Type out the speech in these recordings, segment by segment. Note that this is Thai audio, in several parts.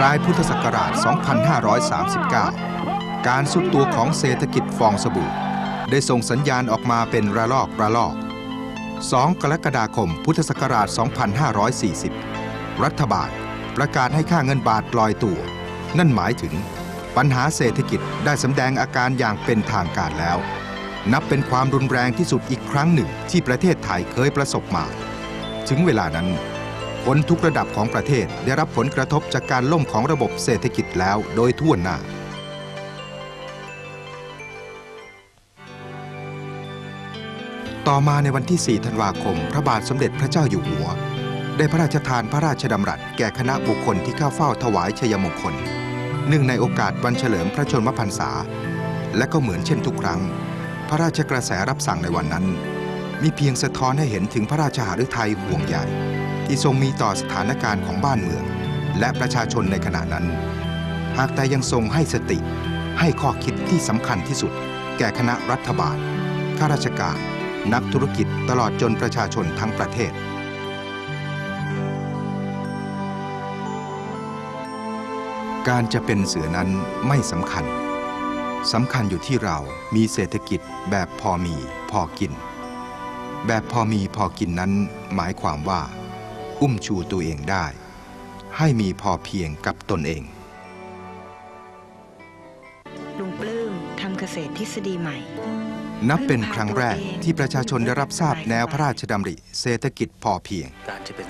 ปลายพุทธศักราช 2539 การสุดตัวของเศรษฐกิจฟองสบู่ ได้ส่งสัญญาณออกมาเป็นระลอกระลอก 2 กรกฎาคมพุทธศักราช 2540 รัฐบาลประกาศให้ค่าเงินบาทลอยตัว นั่นหมายถึง ปัญหาเศรษฐกิจได้สำแดงอาการอย่างเป็นทางการแล้ว นับเป็นความรุนแรงที่สุดอีกครั้งหนึ่งที่ประเทศไทยเคยประสบมา ถึงเวลานั้น คนทุกระดับของประเทศได้รับผลกระทบจากการล่มของระบบเศรษฐกิจแล้วโดยทั่วหน้า ต่อมาในวันที่ 4 ธันวาคม พระบาทสมเด็จพระเจ้าอยู่หัว ได้พระราชทานพระราชดำรัสแก่คณะบุคคลที่เข้าเฝ้าถวายชัยมงคลเนื่องในโอกาสวันเฉลิมพระชนมพรรษา และก็เหมือนเช่นทุกครั้ง พระราชกระแสรับสั่งในวันนั้น มีเพียงสะท้อนให้เห็นถึงพระราชหฤทัยห่วงใย ที่ทรงมีต่อสถานการณ์ของบ้านเมือง และประชาชนในขณะนั้น หากแต่ยังทรงให้สติ ให้ข้อคิดที่สำคัญที่สุด แก่คณะรัฐบาลข้าราชการ นักธุรกิจตลอดจนประชาชนทั้งประเทศการจะเป็นเสือนั้นไม่สำคัญ สำคัญอยู่ที่เรามีเศรษฐกิจแบบพอมีพอกิน แบบพอมีพอกินนั้นหมายความว่า อุ้มชูตัวเองได้ ให้มีพอเพียงกับตนเอง ลุงปลื้มทำเกษตรทฤษฎีใหม่ นับเป็นครั้งแรกที่ประชาชนได้รับทราบแนวพระราชดำริเศรษฐกิจพอเพียง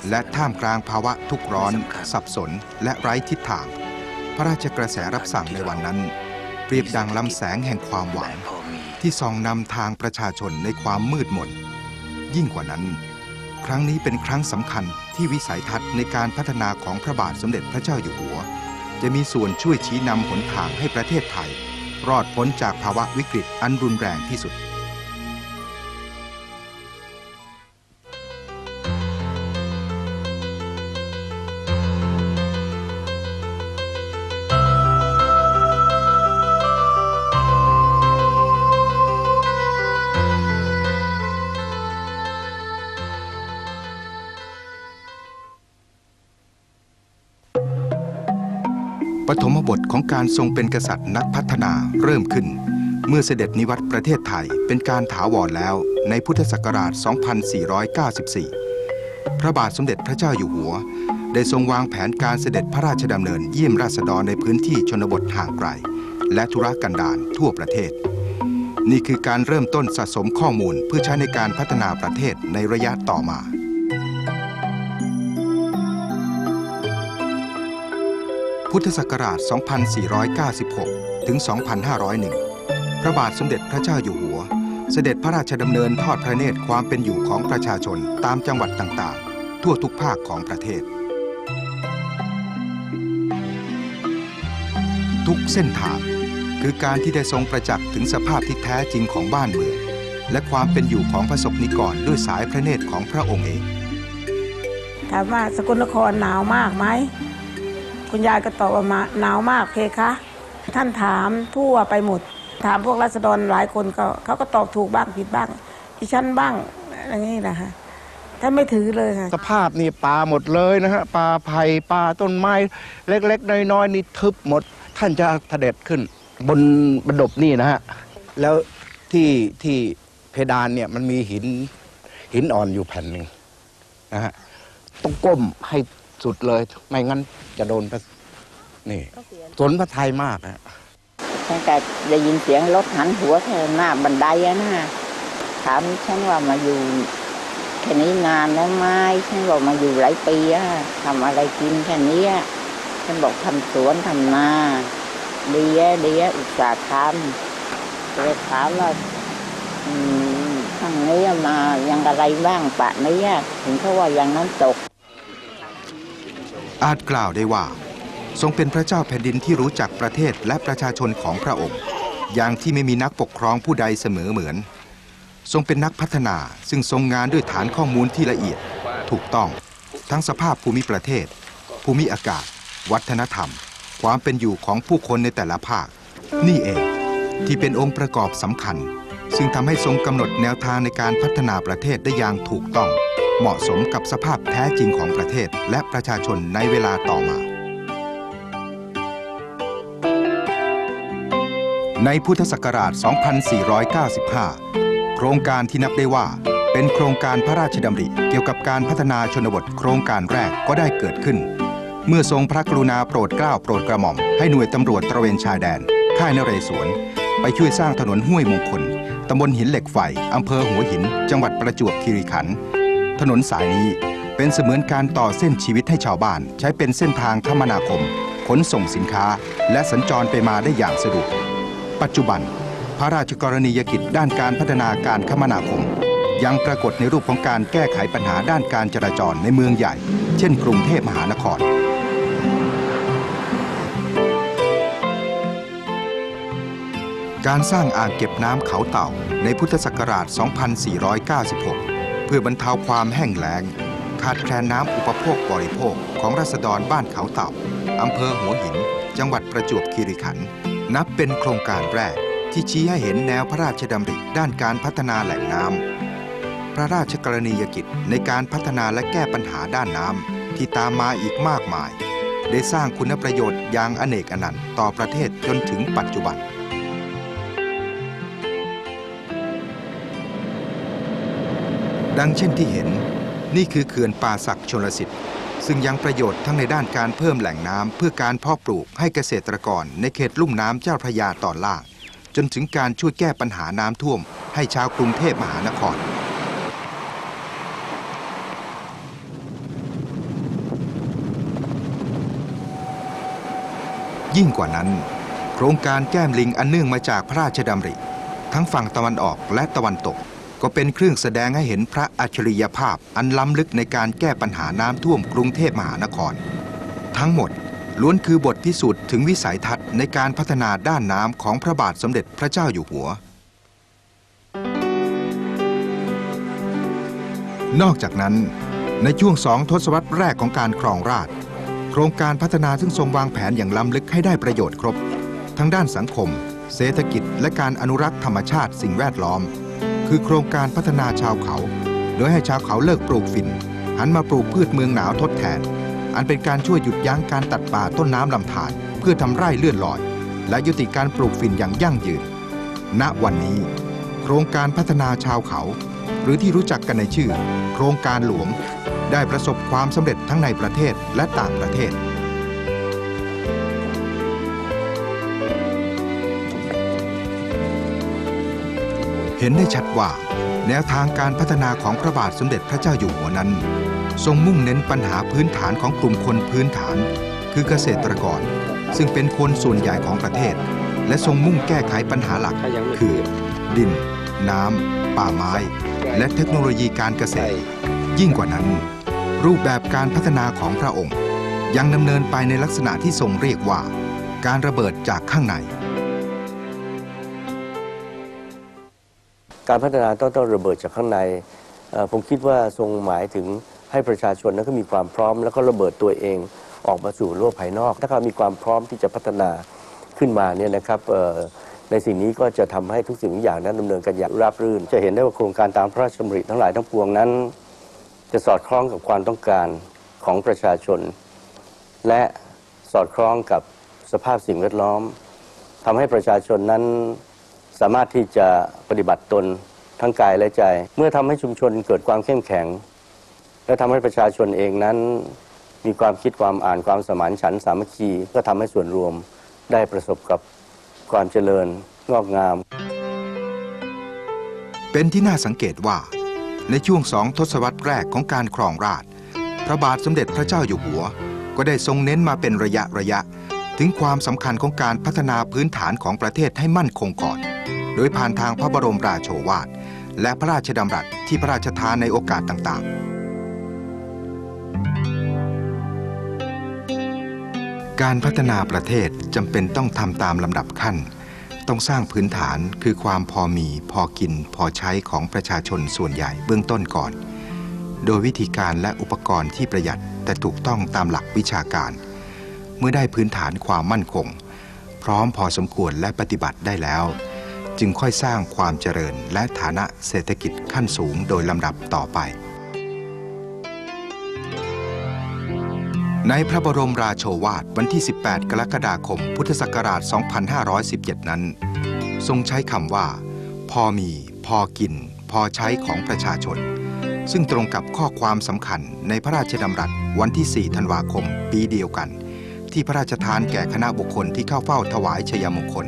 และท่ามกลางภาวะทุกข์ร้อน สับสนและไร้ทิศทาง พระราชกระแสรับสั่งในวันนั้น เปรียบดังลำแสงแห่งความหวังที่ส่องนำทางประชาชนในความมืดมนยิ่งกว่านั้น ครั้งนี้เป็นครั้งสำคัญที่วิสัยทัศน์ในการพัฒนาของพระบาทสมเด็จพระเจ้าอยู่หัว จะมีส่วนช่วยชี้นำหนทางให้ประเทศไทย รอดพ้นจากภาวะวิกฤตอันรุนแรงที่สุด ปฐมบทของการทรงเป็นกษัตริย์นักพัฒนาเริ่มขึ้น เมื่อเสด็จนิวัตประเทศไทยเป็นการถาวรแล้วในพุทธศักราช 2494 พระบาทสมเด็จพระเจ้าอยู่หัว ได้ทรงวางแผนการเสด็จพระราชดำเนินเยี่ยมราษฎรในพื้นที่ชนบทห่างไกล และธุรกันดารทั่วประเทศ นี่คือการเริ่มต้นสะสมข้อมูลเพื่อใช้ในการพัฒนาประเทศในระยะต่อมา พุทธศักราช 2496 ถึง 2501 พระบาทสมเด็จพระเจ้าอยู่หัว เสด็จพระราชดำเนินทอดพระเนตรความเป็นอยู่ของประชาชนตามจังหวัดต่างๆ ทั่วทุกภาคของประเทศ ทุกเส้นทางคือการที่ได้ทรงประจักษ์ถึงสภาพที่แท้จริงของบ้านเมือง และความเป็นอยู่ของประสบนิกรด้วยสายพระเนตรของพระองค์เองถามว่าสกลนครหนาวมากไหม คุณยายก็ตอบว่ามาหนาวมากเพคะท่านถามทั่วไปหมด ถามพวกรัษฎรหลายคนก็เขาก็ตอบถูกบ้างผิดบ้างดิฉันบ้างอะไรอย่างนี้นะฮะท่านไม่ถือเลยค่ะสภาพนี่ปลาหมดเลยนะฮะปลาไผ่ปลาต้นไม้ เล็กๆ น้อยๆนี่ทึบหมด ท่านจะเสด็จขึ้น บนบนดบนี่นะฮะแล้วที่ที่เพดานเนี่ยมันมีหินหินอ่อนอยู่แผ่นหนึ่งนะฮะต้องก้มให้ สุดเลย ไม่งั้นจะโดนพระนี่สนพระไทยมากฮะฉันก็ได้ยินเสียงรถหันหัวแค่หน้าบันไดอะนะถามฉันว่ามาอยู่แค่นี้นานแล้วไหมฉันบอกมาอยู่หลายปีอะทำอะไรกินแค่นี้อะฉันบอกทำสวนทำนาดีอะดีอะอุตสาห์ทำก็เลยถามว่าอืมข้างนี้มายังอะไรบ้างปะนี้อะถึงเขาว่ายังน้ำตก อาจกล่าวได้ว่า ทรงเป็นพระเจ้าแผ่นดินที่รู้จักประเทศและประชาชนของพระองค์ อย่างที่ไม่มีนักปกครองผู้ใดเสมอเหมือน ทรงเป็นนักพัฒนาซึ่งทรงงานด้วยฐานข้อมูลที่ละเอียด ถูกต้อง ทั้งสภาพภูมิประเทศ ภูมิอากาศ วัฒนธรรม ความเป็นอยู่ของผู้คนในแต่ละภาค นี่เอง ที่เป็นองค์ประกอบสำคัญ ซึ่งทำให้ทรงกำหนดแนวทางในการพัฒนาประเทศได้อย่างถูกต้อง เหมาะสมกับสภาพแท้จริงของประเทศและประชาชนในเวลาต่อมา ในพุทธศักราช 2495 โครงการที่นับได้ว่าเป็นโครงการพระราชดำริเกี่ยวกับการพัฒนาชนบทโครงการแรกก็ได้เกิดขึ้น เมื่อทรงพระกรุณาโปรดเกล้าโปรดกระหม่อม ให้หน่วยตำรวจตระเวนชายแดน ค่ายนเรศวร ไปช่วยสร้างถนนห้วยมงคลตำบลหินเหล็กไฟอำเภอหัวหิน จังหวัดประจวบคีรีขันธ์ ถนนสายนี้เป็นเสมือนการต่อเส้นชีวิตให้ชาวบ้าน ใช้เป็นเส้นทางคมนาคม ขนส่งสินค้า และสัญจรไปมาได้อย่างสะดวก ปัจจุบัน พระราชกรณียกิจด้านการพัฒนาการคมนาคม ยังปรากฏในรูปของการแก้ไขปัญหาด้านการจราจรในเมืองใหญ่ เช่น กรุงเทพมหานคร การสร้างอ่างเก็บน้ำเขาเต่าในพุทธศักราช 2496 เพื่อบรรเทาความแห้งแล้ง ขาดแคลนน้ำอุปโภคบริโภคของรัษฎรบ้านเขาเต่าอำเภอหัวหิน จังหวัดประจวบคีรีขันธ์นับเป็นโครงการแรก ที่ชี้ให้เห็นแนวพระราชดำริด้านการพัฒนาแหล่งน้ำพระราชกรณียกิจในการพัฒนาและแก้ปัญหาด้านน้ำที่ตามมาอีกมากมาย ได้สร้างคุณประโยชน์อย่างอเนกอนันต์ต่อประเทศจนถึงปัจจุบัน ดังเช่นที่เห็น นี่คือเขื่อนป่าศักดิ์ชลสิทธิ์ ซึ่งยังประโยชน์ทั้งในด้านการเพิ่มแหล่งน้ำเพื่อการเพาะปลูกให้เกษตรกรในเขตลุ่มน้ำเจ้าพระยาตอนล่าง จนถึงการช่วยแก้ปัญหาน้ำท่วม ให้ชาวกรุงเทพมหานครยิ่งกว่านั้น โครงการแก้มลิงอันเนื่องมาจากพระราชดำริ ทั้งฝั่งตะวันออกและตะวันตก ก็เป็นเครื่องแสดงให้เห็นพระอัจฉริยภาพอันล้ำลึกในการแก้ปัญหาน้ำท่วมกรุงเทพมหานคร ทั้งหมดล้วนคือบทพิสูจน์ถึงวิสัยทัศน์ในการพัฒนาด้านน้ำของพระบาทสมเด็จพระเจ้าอยู่หัว นอกจากนั้น ในช่วงสองทศวรรษแรกของการครองราชโครงการพัฒนาซึ่งทรงวางแผนอย่างล้ำลึกให้ได้ประโยชน์ครบ ทั้งด้านสังคม เศรษฐกิจ และการอนุรักษ์ธรรมชาติสิ่งแวดล้อม คือโครงการพัฒนาชาวเขา โดยให้ชาวเขาเลิกปลูกฝิ่น หันมาปลูกพืชเมืองหนาวทดแทน อันเป็นการช่วยหยุดยั้งการตัดป่าต้นน้ำลำธารเพื่อทำไร่เลื่อนลอย และยุติการปลูกฝิ่นอย่างยั่งยืน ณวันนี้ โครงการพัฒนาชาวเขา หรือที่รู้จักกันในชื่อ โครงการหลวง ได้ประสบความสำเร็จทั้งในประเทศและต่างประเทศ เห็นได้ชัดว่า แนวทางการพัฒนาของพระบาทสมเด็จพระเจ้าอยู่หัวนั้น ทรงมุ่งเน้นปัญหาพื้นฐานของกลุ่มคนพื้นฐาน คือเกษตรกร ซึ่งเป็นคนส่วนใหญ่ของประเทศ และทรงมุ่งแก้ไขปัญหาหลัก คือ ดิน น้ำ ป่าไม้ และเทคโนโลยีการเกษตร ยิ่งกว่านั้น รูปแบบการพัฒนาของพระองค์ ยังดำเนินไปในลักษณะที่ทรงเรียกว่า การระเบิดจากข้างใน การพัฒนาต้องต้องระเบิดจากข้างในเอ่อผมคิดว่าทรงหมายถึงให้ประชาชนนั้นก็มีความพร้อม แล้วก็ระเบิดตัวเองออกมาสู่โลกภายนอก ถ้าเขามีความพร้อมที่จะพัฒนาขึ้นมาเนี่ยนะครับเอ่อในสิ่งนี้ก็จะทำให้ทุกสิ่งทุกอย่างนั้นดำเนินกันอย่างราบรื่น จะเห็นได้ว่าโครงการตามพระราชดำริทั้งหลายทั้งปวงนั้น จะสอดคล้องกับความต้องการของประชาชน และสอดคล้องกับสภาพสิ่งแวดล้อมทำให้ประชาชนนั้น สามารถที่จะปฏิบัติตนทั้งกายและใจ เมื่อทำให้ชุมชนเกิดความเข้มแข็ง และทำให้ประชาชนเองนั้น มีความคิดความอ่านความสมานฉันท์สามัคคี ก็ทำให้ส่วนรวมได้ประสบกับความเจริญงอกงาม เป็นที่น่าสังเกตว่า ในช่วงสองทศวรรษแรกของการครองราชพระบาทสมเด็จพระเจ้าอยู่หัว ก็ได้ทรงเน้นมาเป็นระยะระยะ ถึงความสำคัญของการพัฒนาพื้นฐานของประเทศให้มั่นคงก่อน โดยผ่านทางพระบรมราโชวาท และพระราชดำรัสที่พระราชทานในโอกาสต่างๆ การพัฒนาประเทศจำเป็นต้องทำตามลำดับขั้น ต้องสร้างพื้นฐานคือความพอมีพอกินพอใช้ของประชาชนส่วนใหญ่เบื้องต้นก่อน โดยวิธีการและอุปกรณ์ที่ประหยัดแต่ถูกต้องตามหลักวิชาการ เมื่อได้พื้นฐานความมั่นคง พร้อมพอสมควรและปฏิบัติได้แล้ว จึงค่อยสร้างความเจริญและฐานะเศรษฐกิจขั้นสูงโดยลำดับต่อไป ในพระบรมราโชวาทวันที่ 18 กรกฎาคม พุทธศักราช 2517 นั้น ทรงใช้คำว่า พอมี พอกิน พอใช้ของประชาชน ซึ่งตรงกับข้อความสำคัญในพระราชดำรัสวันที่ 4 ธันวาคม ปีเดียวกัน ที่พระราชทานแก่คณะบุคคลที่เข้าเฝ้าถวายชัยมงคล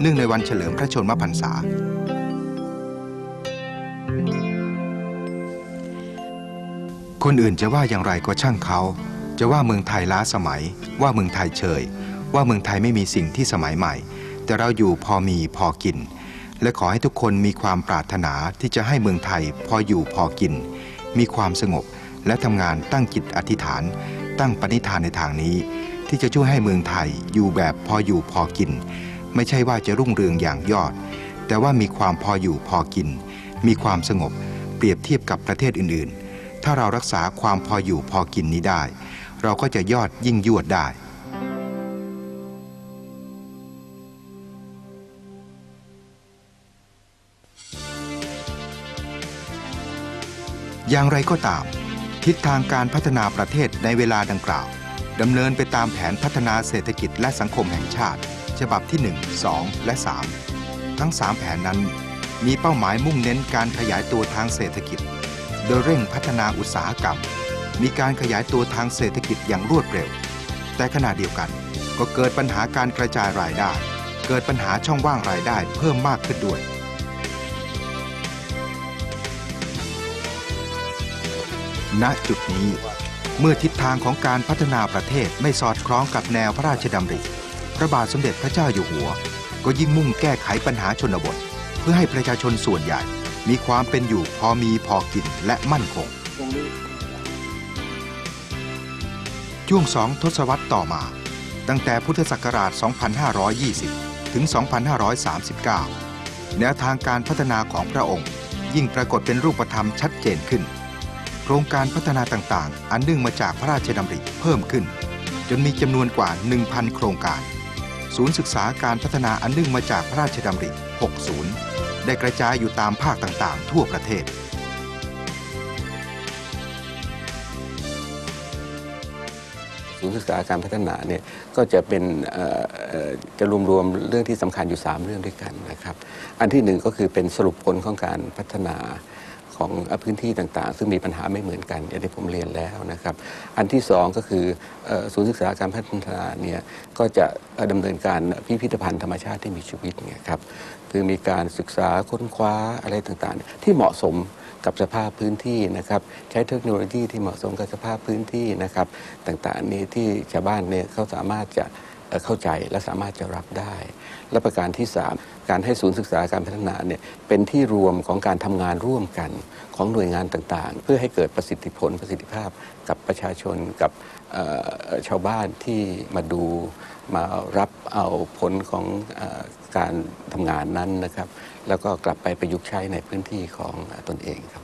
เนื่องในวันเฉลิมพระชนมพรรษา คนอื่นจะว่าอย่างไรก็ช่างเขา จะว่าเมืองไทยล้าสมัย ว่าเมืองไทยเฉย ว่าเมืองไทยไม่มีสิ่งที่สมัยใหม่ แต่เราอยู่พอมีพอกิน และขอให้ทุกคนมีความปรารถนาที่จะให้เมืองไทยพออยู่พอกิน มีความสงบและทำงานตั้งจิตอธิษฐาน ตั้งปณิธานในทางนี้ ที่จะช่วยให้เมืองไทยอยู่แบบพออยู่พอกิน ไม่ใช่ว่าจะรุ่งเรืองอย่างยอด แต่ว่ามีความพออยู่พอกิน มีความสงบ เปรียบเทียบกับประเทศอื่นๆ ถ้าเรารักษาความพออยู่พอกินนี้ได้ เราก็จะยอดยิ่งยวดได้อย่างไรก็ตาม ทิศทางการพัฒนาประเทศในเวลาดังกล่าวดำเนินไปตามแผนพัฒนาเศรษฐกิจและสังคมแห่งชาติ ฉบับที่ 1 2 และ 3 ทั้ง 3 แผนนั้น มีเป้าหมายมุ่งเน้นการขยายตัวทางเศรษฐกิจ โดยเร่งพัฒนาอุตสาหกรรม มีการขยายตัวทางเศรษฐกิจอย่างรวดเร็ว แต่ขณะเดียวกันก็เกิดปัญหาการกระจายรายได้ เกิดปัญหาช่องว่างรายได้เพิ่มมากขึ้นด้วยณจุดนี้ เมื่อทิศทางของการพัฒนาประเทศไม่สอดคล้องกับแนวพระราชดำริ พระบาทสมเด็จพระเจ้าอยู่หัว ก็ยิ่งมุ่งแก้ไขปัญหาชนบท เพื่อให้ประชาชนส่วนใหญ่ มีความเป็นอยู่พอมีพอกินและมั่นคงช่วงสองทศวรรษต่อมา ตั้งแต่พุทธศักราช 2520 ถึง 2539 แนวทางการพัฒนาของพระองค์ ยิ่งปรากฏเป็นรูปธรรมชัดเจนขึ้น โครงการพัฒนาต่างๆ อันเนื่องมาจากพระราชดำริเพิ่มขึ้น จนมีจำนวนกว่า 1,000 โครงการ ศูนย์ศึกษาการพัฒนาอันเนื่องมาจากพระราชดำริ 60 ได้กระจายอยู่ตามภาคต่างๆ ทั่วประเทศ ศูนย์ศึกษาการพัฒนาเนี่ยก็จะเป็นจะรวมๆเรื่องที่สำคัญอยู่ 3 เรื่องด้วยกันนะครับ อันที่หนึ่งก็คือเป็นสรุปผลของการพัฒนา ของพื้นที่ต่างๆ ซึ่งมีปัญหาไม่เหมือนกันอย่างที่ผมเรียนแล้วนะครับ อันที่สองก็คือศูนย์ศึกษาการพัฒนาเนี่ยก็จะเอ่อดำเนินการพิพิธภัณฑ์ธรรมชาติที่มีชีวิตเนี่ยครับคือมีการศึกษาค้นคว้าอะไรต่างๆ ที่เหมาะสมกับสภาพพื้นที่นะครับใช้เทคโนโลยีที่เหมาะสมกับสภาพพื้นที่นะครับต่างๆนี้ที่ชาวบ้านเนี่ยเขาสามารถจะเข้าใจและสามารถจะรับได้ และประการที่ 3 การให้ศูนย์ศึกษาการพัฒนาเนี่ยเป็นที่รวมของการทำงานร่วมกันของหน่วยงานต่างๆ เพื่อให้เกิดประสิทธิผลประสิทธิภาพกับประชาชนกับชาวบ้านที่มาดูมารับเอาผลของอการทำงานนั้นนะครับ แล้วก็กลับไปประยุกต์ใช้ในพื้นที่ของตนเองครับ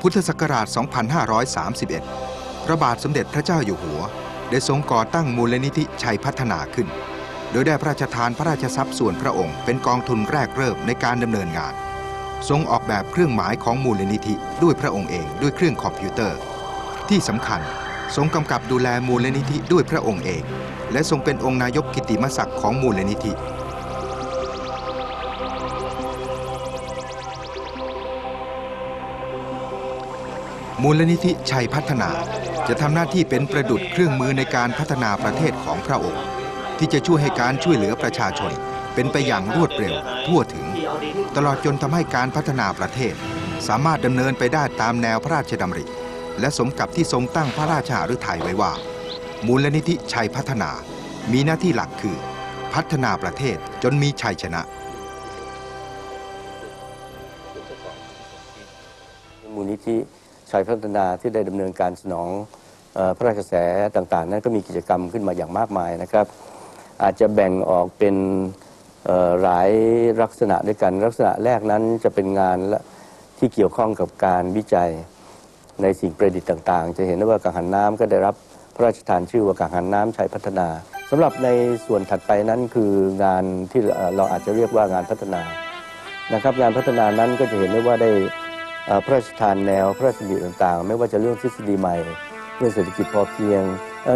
พุทธศักราช 2531 พระบาทสมเด็จพระเจ้าอยู่หัว ได้ทรงก่อตั้งมูลนิธิชัยพัฒนาขึ้น โดยได้พระราชทานพระราชทรัพย์ส่วนพระองค์ เป็นกองทุนแรกเริ่มในการดำเนินงาน ทรงออกแบบเครื่องหมายของมูลนิธิด้วยพระองค์เองด้วยเครื่องคอมพิวเตอร์ ที่สำคัญทรงกำกับดูแลมูลนิธิด้วยพระองค์เอง และทรงเป็นองค์นายกกิติมศักดิ์ของมูลนิธิมูลนิธิชัยพัฒนาจะทำหน้าที่เป็นประดุจเครื่องมือในการพัฒนาประเทศของพระองค์ ที่จะช่วยให้การช่วยเหลือประชาชน เป็นไปอย่างรวดเร็ว ทั่วถึง ตลอดจนทำให้การพัฒนาประเทศ สามารถดำเนินไปได้ตามแนวพระราชดำริ และสมกับที่ทรงตั้งพระราชาฤทัยไว้ว่า มูลนิธิชัยพัฒนา มีหน้าที่หลักคือ พัฒนาประเทศจนมีชัยชนะมูลนิธิชัยพัฒนาที่ได้ดำเนินการสนองพระราชกระแสต่างๆ นั้นก็มีกิจกรรมขึ้นมาอย่างมากมายนะครับ อาจจะแบ่งออกเป็นหลายลักษณะด้วยกัน ลักษณะแรกนั้นจะเป็นงานที่เกี่ยวข้องกับการวิจัยในสิ่งประดิษฐ์ต่างๆ จะเห็นได้ว่ากังหันน้ำก็ได้รับพระราชทานชื่อว่ากังหันน้ำชัยพัฒนาสำหรับในส่วนถัดไปนั้นคืองานที่เราอาจจะเรียกว่างานพัฒนานะครับงานพัฒนานั้นก็จะเห็นได้ว่าได้พระราชทานแนวพระราชดำริต่างๆ ไม่ว่าจะเรื่องทฤษฎีใหม่ เรื่องเศรษฐกิจพอเพียง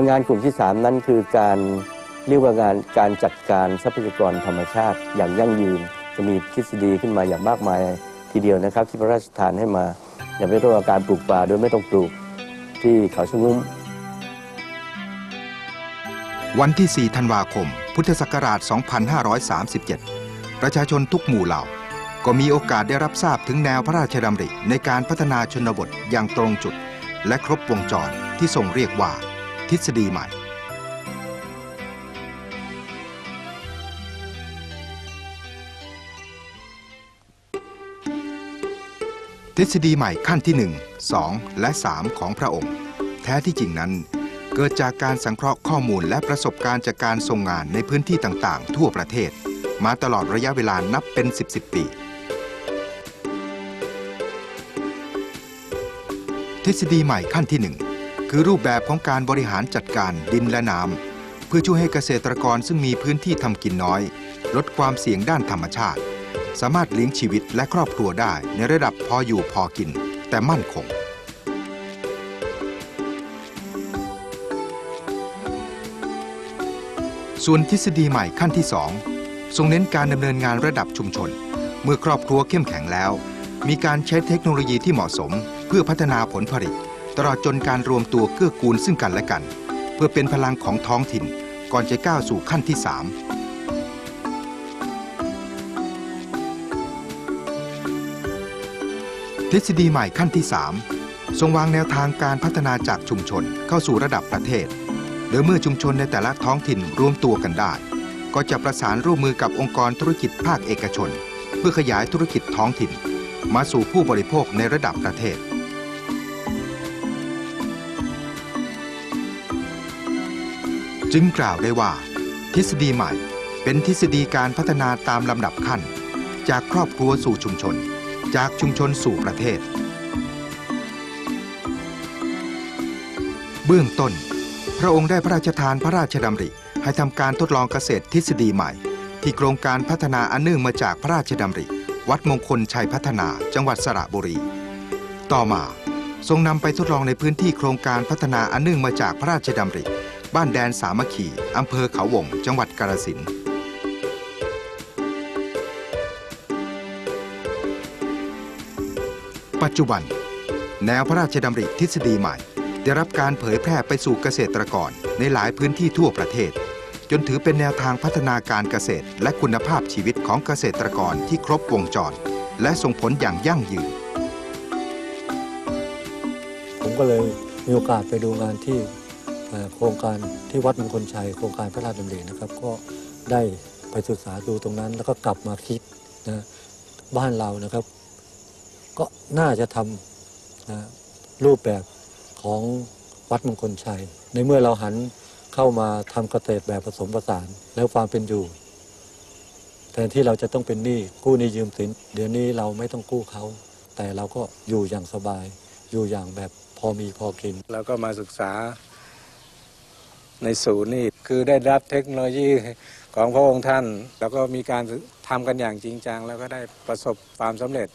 งานกลุ่มที่ 3 นั้นคือการ เรียกว่างานการจัดการทรัพยากรธรรมชาติอย่างยั่งยืน จะมีทฤษฎีขึ้นมาอย่างมากมายทีเดียวนะครับ ที่พระราชทานให้มา อย่างเป็นเรื่องการปลูกป่าโดยไม่ต้องปลูกที่เขาชะงุ้มวันที่ 4 ธันวาคม พุทธศักราช 2537 ประชาชนทุกหมู่เหล่า ก็มีโอกาสได้รับทราบถึงแนวพระราชดำริ ในการพัฒนาชนบทอย่างตรงจุด และครบวงจรที่ทรงเรียกว่า ทฤษฎีใหม่ ทฤษฎีใหม่ขั้นที่ 1 2 และ 3 ของพระองค์ แท้ที่จริงนั้น เกิดจากการสังเคราะห์ข้อมูลและประสบการณ์จากการทรงงานในพื้นที่ต่างๆ ทั่วประเทศ มาตลอดระยะเวลานับเป็น 10 10ปี ทฤษฎีใหม่ขั้นที่ 1 คือรูปแบบของการบริหารจัดการดินและน้ำเพื่อช่วยให้เกษตรกรซึ่งมีพื้นที่ทำกินน้อย ลดความเสี่ยงด้านธรรมชาติ สามารถเลี้ยงชีวิตและครอบครัวได้ในระดับพออยู่พอกิน แต่มั่นคง ส่วนทฤษฎีใหม่ขั้นที่ 2 ทรงเน้นการดำเนินงานระดับชุมชน เมื่อครอบครัวเข้มแข็งแล้ว มีการใช้เทคโนโลยีที่เหมาะสม เพื่อพัฒนาผลผลิต ตลอดจนการรวมตัวเกื้อกูลซึ่งกันและกัน เพื่อเป็นพลังของท้องถิ่นก่อนจะก้าวสู่ขั้นที่ 3 ทฤษฎีใหม่ขั้นที่ 3 ทรงวางแนวทางการพัฒนาจากชุมชนเข้าสู่ระดับประเทศโดยเมื่อชุมชนในแต่ละท้องถิ่นรวมตัวกันได้ ก็จะประสานร่วมมือกับองค์กรธุรกิจภาคเอกชน เพื่อขยายธุรกิจท้องถิ่น มาสู่ผู้บริโภคในระดับประเทศ จึงกล่าวได้ว่า ทฤษฎีใหม่เป็นทฤษฎีการพัฒนาตามลำดับขั้น จากครอบครัวสู่ชุมชน จากชุมชนสู่ประเทศ เบื้องต้น พระองค์ได้พระราชทานพระราชดำริให้ทำการทดลองเกษตรทฤษฎีใหม่ ที่โครงการพัฒนาอันเนื่องมาจากพระราชดำริ วัดมงคลชัยพัฒนาจังหวัดสระบุรี ต่อมาทรงนำไปทดลองในพื้นที่โครงการพัฒนาอันเนื่องมาจากพระราชดำริ บ้านแดนสามัคคีอำเภอเขาวง จังหวัดกาฬสินธุ์ ปัจจุบัน แนวพระราชดำริทฤษฎีใหม่ ได้รับการเผยแพร่ไปสู่เกษตรกรในหลายพื้นที่ทั่วประเทศ จนถือเป็นแนวทางพัฒนาการเกษตร และคุณภาพชีวิตของเกษตรกรที่ครบวงจร และส่งผลอย่างยั่งยืน ผมก็เลยมีโอกาสไปดูงานที่โครงการที่วัดมงคลชัย โครงการพระราชดำรินะครับก็ได้ไปศึกษาดูตรงนั้น แล้วก็กลับมาคิดนะบ้านเรานะครับ ก็น่าจะทำนะรูปแบบของวัดมงคลชัย ในเมื่อเราหันเข้ามาทำเกษตรแบบผสมผสานแล้วความเป็นอยู่แทนที่เราจะต้องเป็นหนี้กู้หนี้ยืมสิน เดี๋ยวนี้เราไม่ต้องกู้เขาแต่เราก็อยู่อย่างสบาย อยู่อย่างแบบพอมีพอกิน แล้วก็มาศึกษาในศูนย์นี่คือได้รับเทคโนโลยีของพระองค์ท่าน แล้วก็มีการทำกันอย่างจริงจัง แล้วก็ได้ประสบความสำเร็จ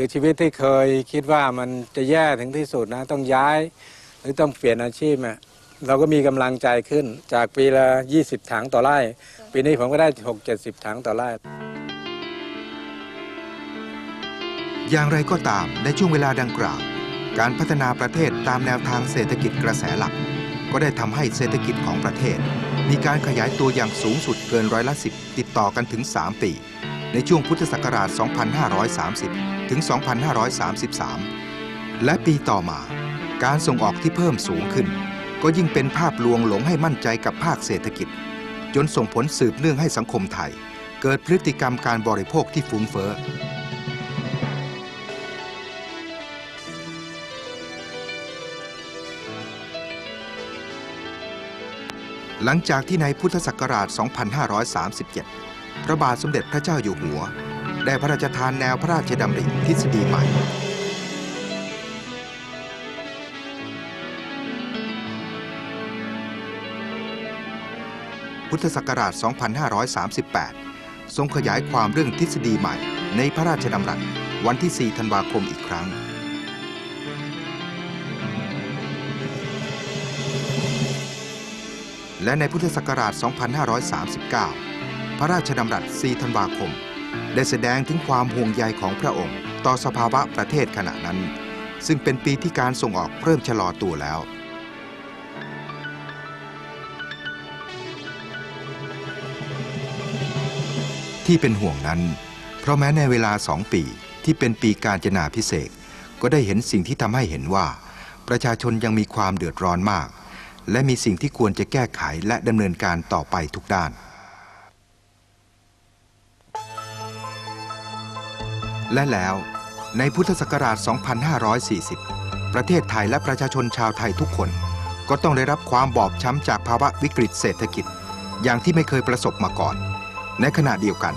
คือชีวิตที่เคยคิดว่ามันจะแย่ถึงที่สุดนะ ต้องย้าย หรือต้องเปลี่ยนอาชีพอะเราก็มีกำลังใจขึ้นจากปีละ 20 ถังต่อไร่ ปีนี้ผมก็ได้ 6-70 ถังต่อไร่ อย่างไรก็ตามในช่วงเวลาดังกล่าว การพัฒนาประเทศตามแนวทางเศรษฐกิจกระแสหลัก ก็ได้ทำให้เศรษฐกิจของประเทศ มีการขยายตัวอย่างสูงสุดเกินร้อยละสิบติดต่อกันถึง 3 ปี ในช่วงพุทธศักราช 2530 ถึง 2533 และปีต่อมาการส่งออกที่เพิ่มสูงขึ้น ก็ยิ่งเป็นภาพลวงหลงให้มั่นใจกับภาคเศรษฐกิจ จนส่งผลสืบเนื่องให้สังคมไทย เกิดพฤติกรรมการบริโภคที่ฟุ้งเฟ้อหลังจากที่ในพุทธศักราช 2537 พระบาทสมเด็จพระเจ้าอยู่หัว ได้พระราชทานแนวพระราชดำริทฤษฎีใหม่พุทธศักราช 2538 ทรงขยายความเรื่องทฤษฎีใหม่ในพระราชดำรัสวันที่ 4 ธันวาคมอีกครั้ง และในพุทธศักราช 2539 พระราชดำรัส 4 ธันวาคม ได้แสดงถึงความห่วงใยของพระองค์ ต่อสภาวะประเทศขณะนั้น ซึ่งเป็นปีที่การส่งออกเริ่มชะลอตัวแล้ว ที่เป็นห่วงนั้น เพราะแม้ในเวลาสองปีที่เป็นปีการจนาพิเศษกก็ได้เห็นสิ่งที่ทำให้เห็นว่า ประชาชนยังมีความเดือดร้อนมาก และมีสิ่งที่ควรจะแก้ไขและดำเนินการต่อไปทุกด้าน และแล้วในพุทธศักราช 2540 ประเทศไทยและประชาชนชาวไทยทุกคน ก็ต้องได้รับความบอบช้ำจากภาวะวิกฤตเศรษฐกิจ อย่างที่ไม่เคยประสบมาก่อน ในขณะเดียวกัน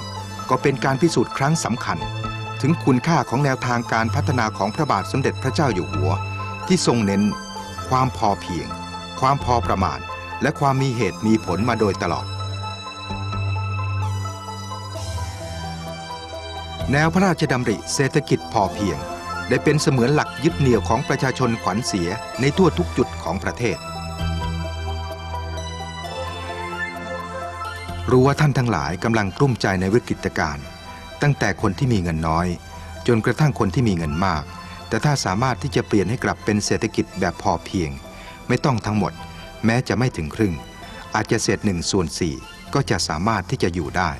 ก็เป็นการพิสูจน์ครั้งสำคัญ ถึงคุณค่าของแนวทางการพัฒนาของพระบาทสมเด็จพระเจ้าอยู่หัว ที่ทรงเน้น ความพอเพียง ความพอประมาณ และความมีเหตุมีผลมาโดยตลอด แนวพระราชดำริเศรษฐกิจพอเพียง ได้เป็นเสมือนหลักยึดเหนี่ยวของประชาชนขวัญเสียในทั่วทุกจุดของประเทศ รู้ว่าท่านทั้งหลายกำลังกลุ้มใจในวิกฤตการณ์ตั้งแต่คนที่มีเงินน้อย จนกระทั่งคนที่มีเงินมาก แต่ถ้าสามารถที่จะเปลี่ยนให้กลับเป็นเศรษฐกิจแบบพอเพียง ไม่ต้องทั้งหมด แม้จะไม่ถึงครึ่ง อาจจะเศษหนึ่งส่วนสี่ก็จะสามารถที่จะอยู่ได้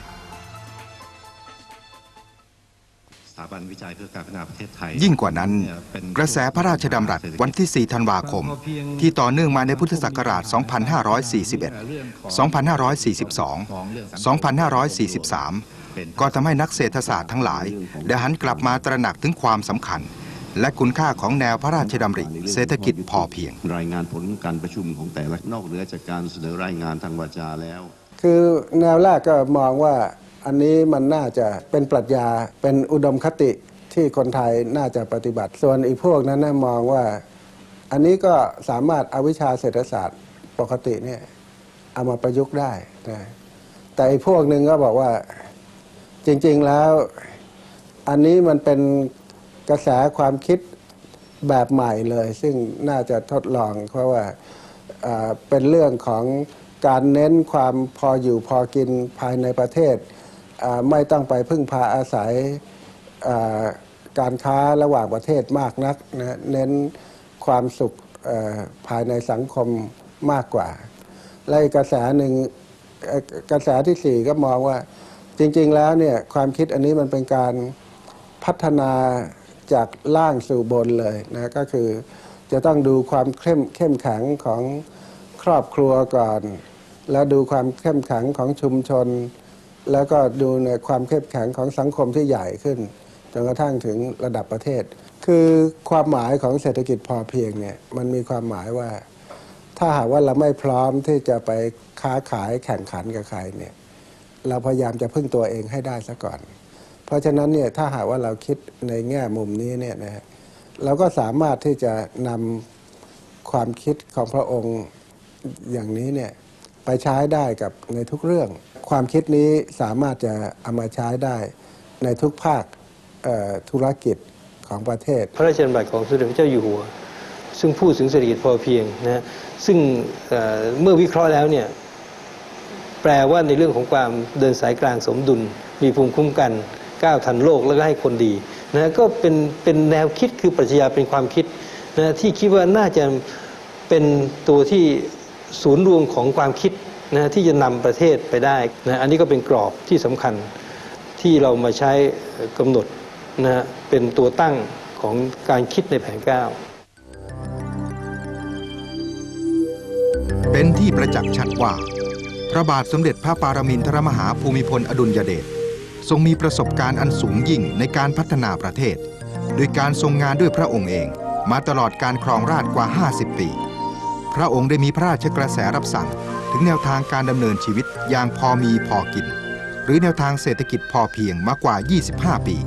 สถาบันวิจัยเพื่อการพัฒนาประเทศไทย ยิ่งกว่านั้นเยเป็นกระแสพระราชดำรัสวันที่ 4 ธันวาคม ที่ต่อเนื่องมาในพุทธศักราช 2541 2542 2543 ก็ทำให้นักเศรษฐศาสตร์ทั้งหลายได้หันกลับมาตระหนักถึงความสำคัญ และคุณค่าของแนวพระราชดำริเศรษฐกิจพอเพียง รายงานผลการประชุมของแต่ละนอกเหนือจากการเสนอรายงานทางวาจาแล้ว คือแนวแรกก็มองว่า อันนี้มันน่าจะเป็นปรัชญาเป็นอุดมคติที่คนไทยน่าจะปฏิบัติ ส่วนอีกพวกนั้นนะมองว่า อันนี้ก็สามารถเอาวิชาเศรษฐศาสตร์ปกติเนี่ยเอามาประยุกต์ได้นะแต่อีกพวกหนึ่งก็บอกว่าจริง ๆแล้ว อันนี้มันเป็นกระแสความคิดแบบใหม่เลย ซึ่งน่าจะทดลอง เพราะว่าเป็นเรื่องของการเน้นความพออยู่พอกินภายในประเทศ ไม่ต้องไปพึ่งพาอาศัยการค้าระหว่างประเทศมากนักนะเน้นความสุขภายในสังคมมากกว่า และกระแสหนึ่งกระแสที่สี่ก็มองว่าจริง ๆ แล้วเนี่ยความคิดอันนี้มันเป็นการพัฒนาจากล่างสู่บนเลยนะก็คือจะต้องดูความเข้มเข้มแข็งของครอบครัวก่อน แล้วดูความเข้มแข็งของชุมชน แล้วก็ดูในความเข้มแข็งของสังคมที่ใหญ่ขึ้นจนกระทั่งถึงระดับประเทศ คือความหมายของเศรษฐกิจพอเพียงเนี่ยมันมีความหมายว่า ถ้าหากว่าเราไม่พร้อมที่จะไปค้าขายแข่งขันกับใครเนี่ยเราพยายามจะพึ่งตัวเองให้ได้ซะก่อน เพราะฉะนั้นเนี่ยถ้าหากว่าเราคิดในแง่มุมนี้เนี่ยนะฮะเราก็สามารถที่จะนำความคิดของพระองค์อย่างนี้เนี่ย ไปใช้ได้กับในทุกเรื่อง ความคิดนี้สามารถจะเอามาใช้ได้ในทุกภาคธุรกิจของประเทศ พระราชดำรัสของสมเด็จพระเจ้าอยู่หัว ซึ่งพูดถึงเศรษฐกิจพอเพียงนะซึ่งเเมื่อวิเคราะห์แล้วเนี่ยแปลว่าในเรื่องของความเดินสายกลางสมดุล มีภูมิคุ้มกันก้าวทันโลกแล้วก็ให้คนดีนะก็เป็นเป็นแนวคิดคือปรัชญาเป็นความคิดนะที่คิดว่าน่าจะเป็นตัวที่ ศูนย์รวมของความคิดนะฮะที่จะนำประเทศไปได้นะอันนี้ก็เป็นกรอบที่สำคัญที่เรามาใช้กำหนดนะฮะเป็นตัวตั้งของการคิดในแผนเก้าเป็นที่ประจักษ์ชัดว่า พระบาทสมเด็จพระปรมินทรมหาภูมิพลอดุลยเดชทรงมีประสบการณ์อันสูงยิ่งในการพัฒนาประเทศ โดยการทรงงานด้วยพระองค์เองมาตลอดการครองราชกว่า 50 ปี พระองค์ได้มีพระราชกระแสรับสั่ง ถึงแนวทางการดำเนินชีวิตอย่างพอมีพอกิน หรือแนวทางเศรษฐกิจพอเพียงมากกว่า 25 ปี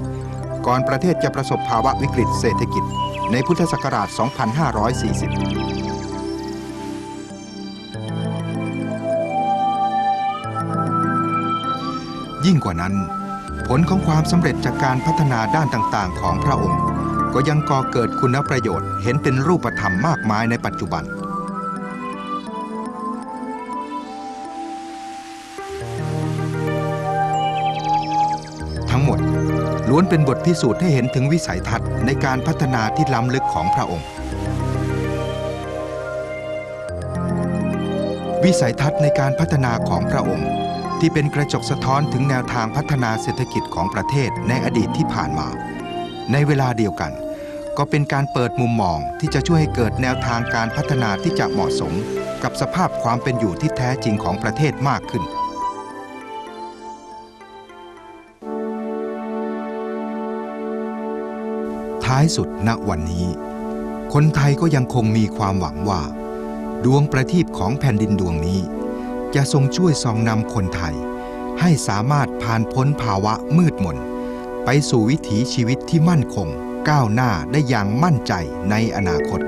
ก่อนประเทศจะประสบภาวะวิกฤตเศรษฐกิจ ในพุทธศักราช 2540ยิ่งกว่านั้น ผลของความสำเร็จจากการพัฒนาด้านต่างๆ ของพระองค์ ก็ยังก่อเกิดคุณประโยชน์เห็นเป็นรูปธรรมมากมายในปัจจุบัน ล้วนเป็นบทพิสูจน์ให้เห็นถึงวิสัยทัศน์ในการพัฒนาที่ล้ำลึกของพระองค์ วิสัยทัศน์ในการพัฒนาของพระองค์ ที่เป็นกระจกสะท้อนถึงแนวทางพัฒนาเศรษฐกิจของประเทศในอดีตที่ผ่านมา ในเวลาเดียวกัน ก็เป็นการเปิดมุมมองที่จะช่วยให้เกิดแนวทางการพัฒนาที่จะเหมาะสม กับสภาพความเป็นอยู่ที่แท้จริงของประเทศมากขึ้น ท้ายสุดณวันนี้ คนไทยก็ยังคงมีความหวังว่า ดวงประทีปของแผ่นดินดวงนี้ จะทรงช่วยส่องนำคนไทย ให้สามารถผ่านพ้นภาวะมืดมน ไปสู่วิถีชีวิตที่มั่นคง ก้าวหน้าได้อย่างมั่นใจในอนาคต